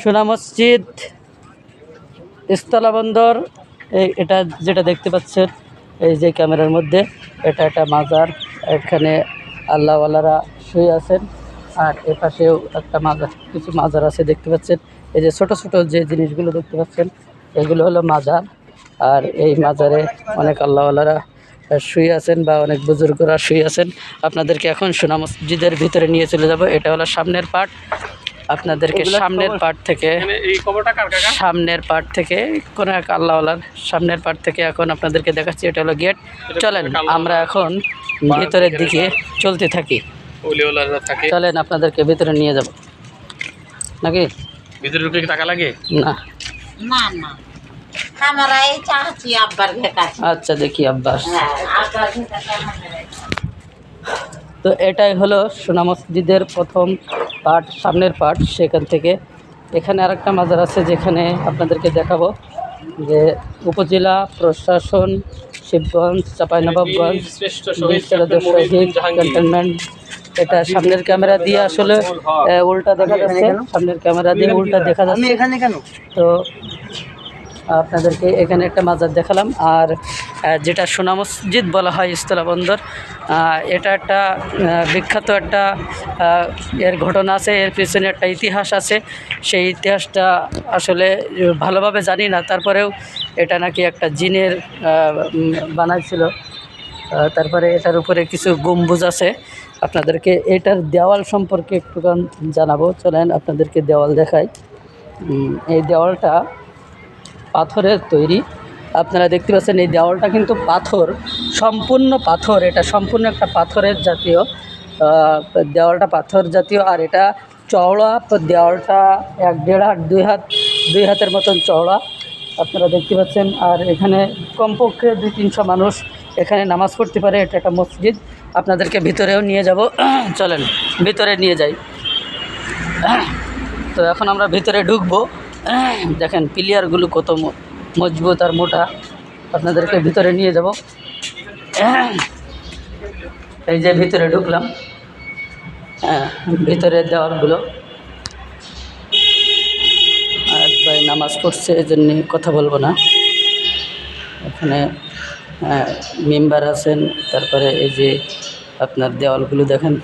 সোনা মসজিদ স্থলবন্দর এই এটা যেটা দেখতে পাচ্ছেন, এই যে ক্যামেরার মধ্যে, এটা একটা মাজার, এখানে আল্লাহওয়ালারা শুয়ে আছেন, আর এ পাশেও একটা মাজার, কিছু মাজার আছে দেখতে পাচ্ছেন, এই যে ছোট ছোট যে জিনিসগুলো দেখতে পাচ্ছেন, এগুলো হলো মাজার, আর এই মাজারে অনেক আল্লাহওয়ালারা শুয়ে আছেন বা অনেক বুজুর্গরা শুয়ে আছেন। আপনাদেরকে এখন সোনা মসজিদের ভিতরে নিয়ে চলে যাব, এটা হলো সামনের পার্ট আপনাদেরকে সামনের পার্ট থেকে কাকা সামনের পার্ট থেকে কোনো এক আল্লাহওয়ালার সামনের পার্ট থেকে এখন আপনাদেরকে দেখাচ্ছি এটা হলো গেট চলেন আমরা এখন ভিতরের দিকে চলতে থাকি। চলেন আপনাদেরকে ভিতরে নিয়ে যাব। নাকি? ভিতরে ঢুকে টাকা লাগে? না। না না। আচ্ছা দেখি আব্বাস হ্যাঁ তো এটাই হলো সোনা মসজিদের প্রথম পার্ট সামনের পার্ট সেখান থেকে। এখানে আরেকটা মাজার আছে যেখানে আপনাদেরকে দেখাবো যে উপজেলা প্রশাসন শিবগঞ্জ চাঁপাইনবাবগঞ্জ ক্যান্টনমেন্ট। এটা সামনের ক্যামেরা দিয়ে আসলে উল্টা দেখা যাচ্ছে। সামনের ক্যামেরা দিয়ে উল্টা দেখা যাচ্ছে। তো আপনাদেরকে এখানে একটা মাজার দেখালাম। আর যেটা সোনা মসজিদ বলা হয় স্থলবন্দর আহ, এটা একটা বিখ্যাত একটা এর ঘটনা আছে এর পিছনে একটা ইতিহাস আছে। সেই ইতিহাসটা আসলে ভালোভাবে জানি না তারপরেও এটা নাকি একটা জিনের বানাইছিল। তারপরে এটার উপরে কিছু গম্বুজ আছে। আপনাদেরকে এটার দেওয়াল সম্পর্কে একটু জানাব। চলেন আপনাদেরকে দেওয়াল দেখাই। এই দেওয়ালটা পাথরের তৈরি। আপনারা দেখতে পাচ্ছেন এই দেওয়ালটা কিন্তু পাথর, সম্পূর্ণ পাথর। এটা সম্পূর্ণ একটা পাথরের জাতীয় দেওয়ালটা পাথর জাতীয়। আর এটা চওড়া দেওয়ালটা এক দেড় হাত, দুই হাত, দুই হাতের মতন চওড়া। আপনারা দেখতে পাচ্ছেন, আর এখানে কমপক্ষে দুই তিনশো মানুষ এখানে নামাজ পড়তে পারে। এটা একটা মসজিদ। আপনাদেরকে ভিতরেও নিয়ে যাব। চলেন, ভিতরে নিয়ে যাই। তো এখন আমরা ভিতরে ঢুকবো। দেখেন পিলিয়ারগুলো কত মজবুত আর মোটা। আপনাদেরকে ভিতরে নিয়ে যাব। এই যে ভিতরে ঢুকলাম। হ্যাঁ ভিতরের দেওয়ালগুলো। আর ভাই নামাজ পড়ছে, এই জন্যে কথা বলব না। এখানে মেম্বার আছেন। তারপরে এই যে আপনার দেওয়ালগুলো দেখেন।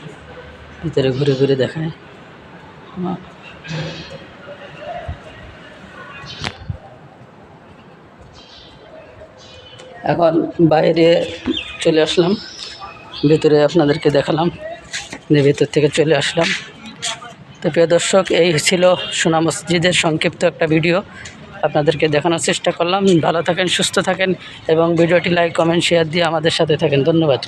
ভিতরে ঘুরে ঘুরে দেখায়। এখন বাইরে চলে আসলাম। ভিতরে আপনাদেরকে দেখালাম। যে ভিতর থেকে চলে আসলাম। তো প্রিয় দর্শক, এই ছিল সোনা মসজিদের সংক্ষিপ্ত একটা ভিডিও। আপনাদেরকে দেখানোর চেষ্টা করলাম। ভালো থাকেন, সুস্থ থাকেন এবং ভিডিওটি লাইক কমেন্ট শেয়ার দিয়ে আমাদের সাথে থাকেন। ধন্যবাদ।